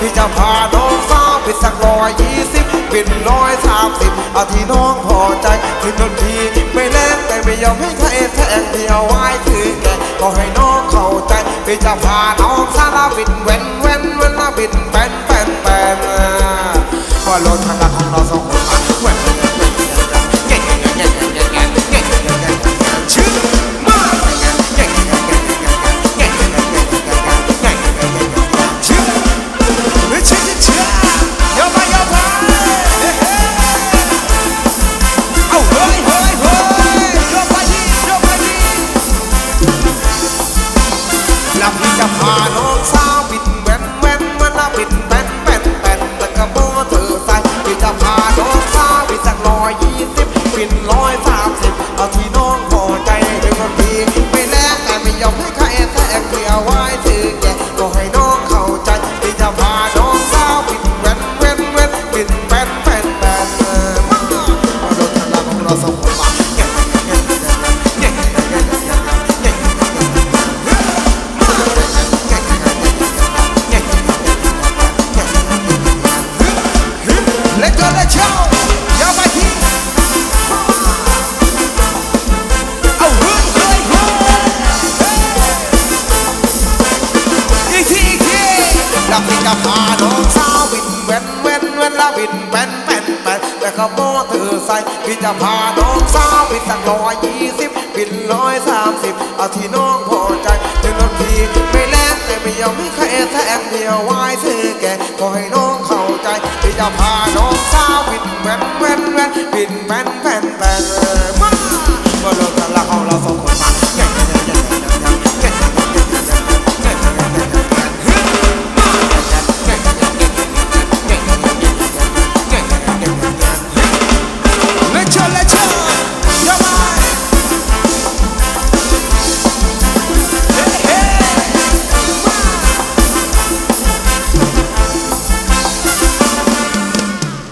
พี่จะพาน้องสาวไปสักร้อยยี่สิบเป็นร้อยสามสิบเอาที่น้องพอใจขึ้นรถทีไม่แรงแต่ไม่ยอมให้ใครแทงเดียวไว้คือแกก็ให้น้องเข้าใจพี่จะพาน้องสาวบินเว้นเว้นเว้น นร้อยสามสิบเอาที่น้องพอใจเป็นคนดีไม่แลกแต่ไม่ยอมให้ใครแทรกเดียวไว้ถือแกก็ให้น้องเข้าใจพี่จะพาน้องสาวบินแว่นแว่นแว่นบินแป้นแป้นแป้นเออมามาโดนทางด้านของเราสองคนมาเงี้ยเงี้เงี้ย แล้วพี่จะพาน้องสาวบินเว้นเว้นเว้นแล้วบินแป้นแป้นแป้นแล้วก็โบเธอใส่พี่จะพาน้องสาวบินสักร้อยยี่สิบบินร้อยสามสิบเอาที่น้องพอใจถึงรถทีไม่แลกแต่ไม่ยอมให้ใครแทงเดียวไว้ซื้อแกก็ให้น้องเข้าใจพี่จะพาน้องสาวบินแว้นแว้นแว้นบินแป้นแป้นแป้นเออมาบนรถทางหลัง